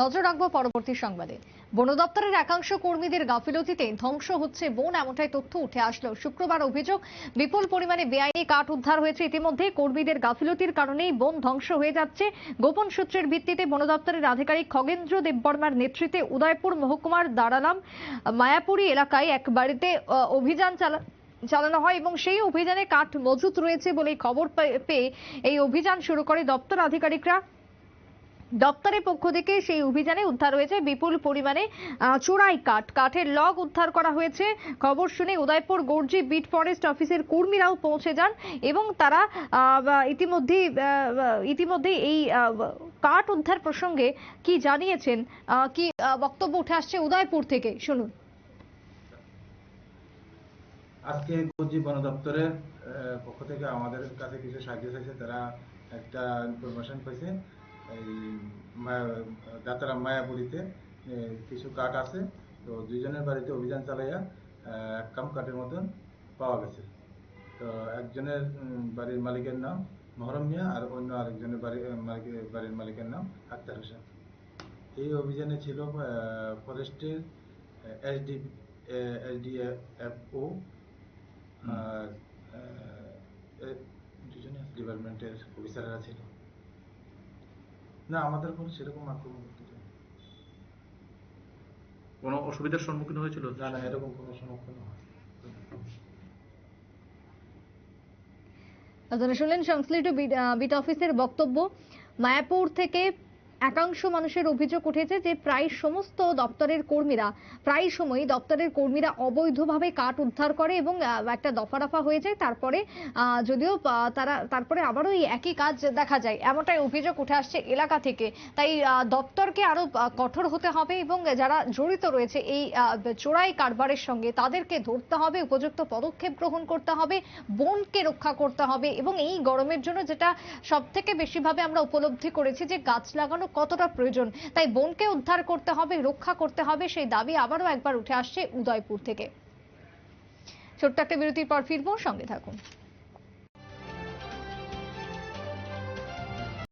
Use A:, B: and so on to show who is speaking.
A: নজর রাখব পরবর্তী সংবাদে। বন দপ্তরের একাংশ কর্মীদের গাফিলতিতে ধ্বংস হচ্ছে বন, এমনটাই তথ্য উঠে আসলো। শুক্রবার অভিযোগ, বিপুল পরিমাণে বেআইনি কাঠ উদ্ধার হয়েছে। ইতিমধ্যে কর্মীদের গাফিলতির কারণেই বন ধ্বংস হয়ে যাচ্ছে। গোপন সূত্রের ভিত্তিতে বন দপ্তরের আধিকারিক খগেন্দ্র দেববর্মার নেতৃত্বে উদয়পুর মহকুমার দাঁড়ালাম মায়াপুরী এলাকায় এক বাড়িতে অভিযান চালা, চালানো হয় এবং সেই অভিযানে কাঠ মজুত রয়েছে বলে খবর পেয়ে এই অভিযান শুরু করে দপ্তর আধিকারিকরা। দপ্তরের পক্ষ থেকে সেই অভিযানে উদ্ধার হয়েছে বিপুল পরিমাণে চোরাই কাঠ। কাঠের লগ উদ্ধার করা হয়েছে। খবর শুনে উদয়পুর গর্জি বিট ফরেস্ট অফিসের কর্মীরাও পৌঁছে যান এবং তারা আহ, ইতিমধ্যে এই কাঠ উদ্ধার প্রসঙ্গে কি জানিয়েছেন কি বক্তব্য উঠে আসছে উদয়পুর থেকে। শুনুন।
B: আজকে কুচি বন দপ্তরের পক্ষ থেকে আমাদের কাছে কিছু সাহায্য চাইছে। তারা একটা ইনফরমেশন পাইছে। এই মায়া- দাতারাম মায়াপুরীতে কিছু কাঠ আছে। তো দুইজনের বাড়িতে অভিযান চালাইয়া এক কাম কাঠের মতন পাওয়া গেছে। তো একজনের বাড়ির মালিকের নাম মহরম মিয়া আর অন্য আরেকজনের বাড়ি মালিকের বাড়ির মালিকের নাম আক্তার হোসেন। এই অভিযানে ছিল ফরেস্টের এসডি এসডিএফও ডিপার্টমেন্টের অফিসাররা ছিল। না আমাদের কোনো সেরকম আক্রমণ করতে চাই
C: কোনো অসুবিধার সম্মুখীন হয়েছিল?
B: না না এরকম কোনো সম্মুখীন হয়
A: আপনারা শুনলেন সংশ্লিষ্ট আহ, বিট অফিসের বক্তব্য। মায়াপুর থেকে একাংশ মানুষের অভিযোগ উঠেছে যে প্রায় সমস্ত দপ্তরের কর্মীরা, প্রায় সময় দপ্তরের কর্মীরা অবৈধভাবে কাঠ উদ্ধার করে এবং একটা দফা দফা হয়ে যায়। তারপরে যদিও তারা, তারপরে আবারও এই একই কাজ দেখা যায়। এমনটাই অভিযোগ উঠে আসছে এলাকা থেকে। তাই দপ্তরকে আরও কঠোর হতে হবে এবং যারা জড়িত রয়েছে এই চোরাই কারবারের সঙ্গে তাদেরকে ধরতে হবে, উপযুক্ত পদক্ষেপ গ্রহণ করতে হবে, বনকে রক্ষা করতে হবে এবং এই গরমের জন্য যেটা সব থেকে বেশিভাবে আমরা উপলব্ধি করেছি যে গাছ লাগানো কতটা প্রয়োজন? তাই বোনকে উদ্ধার করতে হবে, রক্ষা করতে হবে, সেই দাবি আবারও একবার উঠে আসছে উদয়পুর থেকে। ছোট্ট একটা বিরতির পর ফিরবো, সঙ্গে থাকুন।